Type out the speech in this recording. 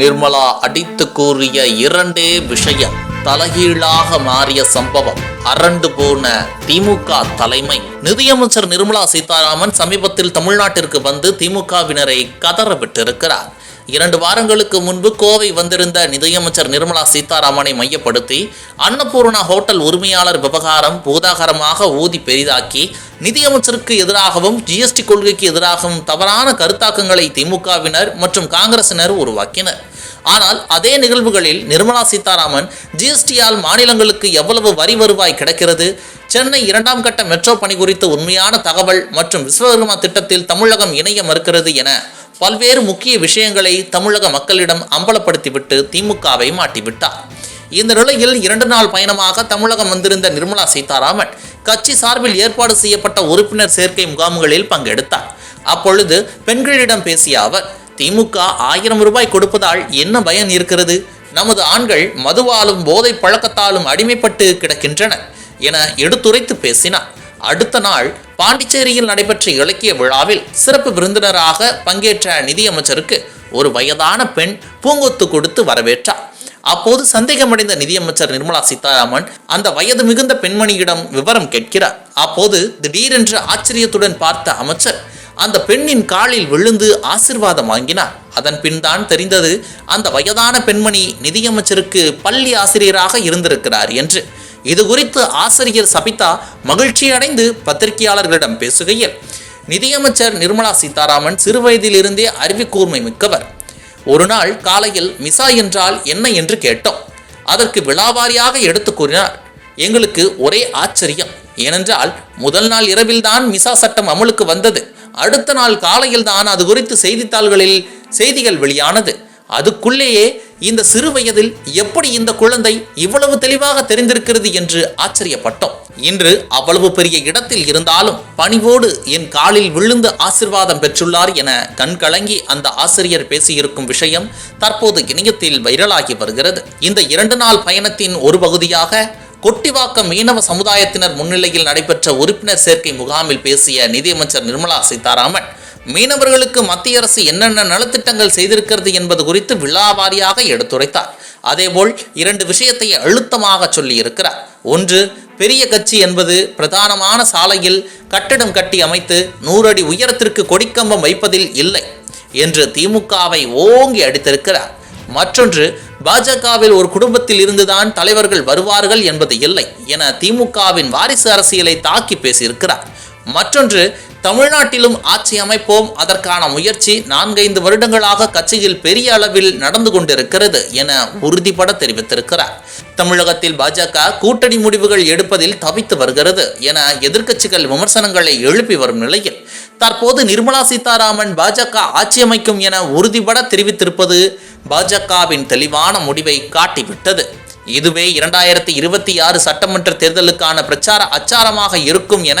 நிர்மலா அடித்து கூறிய இரண்டே விஷயம். தலைகீழாக மாறிய சம்பவம். அரண்டு போன திமுக தலைமை. நிதியமைச்சர் நிர்மலா சீதாராமன் சமீபத்தில் தமிழ்நாட்டிற்கு வந்து திமுகவினரை கதற விட்டிருக்கிறார் இரண்டு வாரங்களுக்கு முன்பு கோவை வந்திருந்த நிதியமைச்சர் நிர்மலா சீதாராமனை மையப்படுத்தி அன்னபூர்ணா ஹோட்டல் உரிமையாளர் விவகாரம் பூதாகரமாக ஊதி பெரிதாக்கி நிதியமைச்சருக்கு எதிராகவும் ஜிஎஸ்டி கொள்கைக்கு எதிராகவும் தவறான கருத்தாக்கங்களை திமுகவினர் மற்றும் காங்கிரசினர் உருவாக்கினர். ஆனால் அதே நிகழ்வுகளில் நிர்மலா சீதாராமன் ஜிஎஸ்டியால் மாநிலங்களுக்கு எவ்வளவு வரி வருவாய் கிடைக்கிறது? சென்னை இரண்டாம் கட்ட மெட்ரோ பணி குறித்து உண்மையான தகவல் மற்றும் விஸ்வகர்மா திட்டத்தில் தமிழகம் இணைய மறுக்கிறது என பல்வேறு முக்கிய விஷயங்களை தமிழக மக்களிடம் அம்பலப்படுத்திவிட்டு திமுகவை மாட்டிவிட்டார். இந்த நிலையில் இரண்டு நாள் பயணமாக தமிழகம் வந்திருந்த நிர்மலா சீதாராமன் கட்சி சார்பில் ஏற்பாடு செய்யப்பட்ட உறுப்பினர் சேர்க்கை முகாம்களில் பங்கெடுத்தார். அப்பொழுது பெண்களிடம் பேசிய அவர் திமுக ஆயிரம் ரூபாய் கொடுப்பதால் என்ன பயன் இருக்கிறது? நமது ஆண்கள் மதுவாலும் போதை பழக்கத்தாலும் அடிமைப்பட்டு கிடக்கின்றனர் என எடுத்துரைத்து பேசினார். அடுத்த நாள் பாண்டிச்சேரியில் நடைபெற்ற இலக்கிய விழாவில் சிறப்பு விருந்தினராக பங்கேற்ற நிதியமைச்சருக்கு ஒரு வயதான பெண் பூங்கொத்து கொடுத்து வரவேற்றார். அப்போது சந்தேகமடைந்த நிதியமைச்சர் நிர்மலா சீதாராமன் அந்த வயது மிகுந்த பெண்மணியிடம் விவரம் கேட்கிறார். அப்போது திடீரென்று ஆச்சரியத்துடன் பார்த்த அமைச்சர் அந்த பெண்ணின் காலில் விழுந்து ஆசிர்வாதம் வாங்கினார். அதன் பின் தான் தெரிந்தது அந்த வயதான பெண்மணி நிதியமைச்சருக்கு பள்ளி ஆசிரியராக இருந்திருக்கிறார் என்று. இது குறித்து ஆசிரியர் சபிதா மகிழ்ச்சியடைந்து பத்திரிகையாளர்களிடம் பேசுகையில் நிதியமைச்சர் நிர்மலா சீதாராமன் சிறுவயதிலிருந்தே அறிவுக்கூர்மை மிக்கவர். ஒரு நாள் காலையில் மிசா என்றால் என்ன என்று கேட்டோம். அதற்கு விழாவாரியாக எடுத்து கூறினார் எங்களுக்கு ஒரே ஆச்சரியம். ஏனென்றால் முதல் நாள் இரவில்தான் மிசா சட்டம் அமலுக்கு வந்தது. அடுத்த நாள் காலையில் தான் அது குறித்து செய்தித்தாள்களில் செய்திகள் வெளியானது. அதுக்குள்ளேயே இந்த சிறு வயதில் எப்படி இந்த குழந்தை இவ்வளவு தெளிவாக தெரிந்திருக்கிறது என்று ஆச்சரியப்பட்டோம். இன்று அவ்வளவு பெரிய இடத்தில் இருந்தாலும் பணிவோடு என் காலில் விழுந்து ஆசிர்வாதம் பெற்றுள்ளார் என கண்கலங்கி அந்த ஆசிரியர் பேசியிருக்கும் விஷயம் தற்போது இணையத்தில் வைரலாகி வருகிறது. இந்த இரண்டு நாள் பயணத்தின் ஒரு பகுதியாக கொட்டிவாக்கம் மீனவ சமுதாயத்தினர் முன்னிலையில் நடைபெற்ற உறுப்பினர் சேர்க்கை முகாமில் பேசிய நிதியமைச்சர் நிர்மலா சீதாராமன் மீனவர்களுக்கு மத்திய அரசு என்னென்ன நலத்திட்டங்கள் செய்திருக்கிறது என்பது குறித்து விழாவாரியாக எடுத்துரைத்தார். அதேபோல் இரண்டு விஷயத்தை அழுத்தமாக சொல்லியிருக்கிறார். ஒன்று பெரிய கட்சி என்பது பிரதானமான சாலையில் கட்டிடம் கட்டி அமைத்து நூறு அடி உயரத்திற்கு கொடிக்கம்பம் வைப்பதில் இல்லை என்று திமுகவை ஓங்கி அடித்திருக்கிறார். மற்றொன்று பாஜகவில் ஒரு குடும்பத்தில் இருந்துதான் தலைவர்கள் வருவார்கள் என்பது இல்லை என திமுகவின் வாரிசு அரசியலை தாக்கி பேசியிருக்கிறார். மற்றொன்று தமிழ்நாட்டிலும் ஆட்சி அமைப்போம். அதற்கான முயற்சி நான்கைந்து வருடங்களாக கட்சியில் பெரிய அளவில் நடந்து கொண்டிருக்கிறது என உறுதிபட தெரிவித்திருக்கிறார். தமிழகத்தில் பாஜக கூட்டணி முடிவுகள் எடுப்பதில் தவித்து வருகிறது என எதிர்க்கட்சிகள் விமர்சனங்களை எழுப்பி வரும் நிலையில் தற்போது நிர்மலா சீதாராமன் பாஜக ஆட்சி அமைக்கும் என உறுதிபட தெரிவித்திருப்பது பாஜகவின் தெளிவான முடிவை காட்டிவிட்டது. இதுவே இரண்டாயிரத்தி இருபத்தி ஆறு சட்டமன்ற தேர்தலுக்கான பிரச்சார அச்சாரமாக இருக்கும் என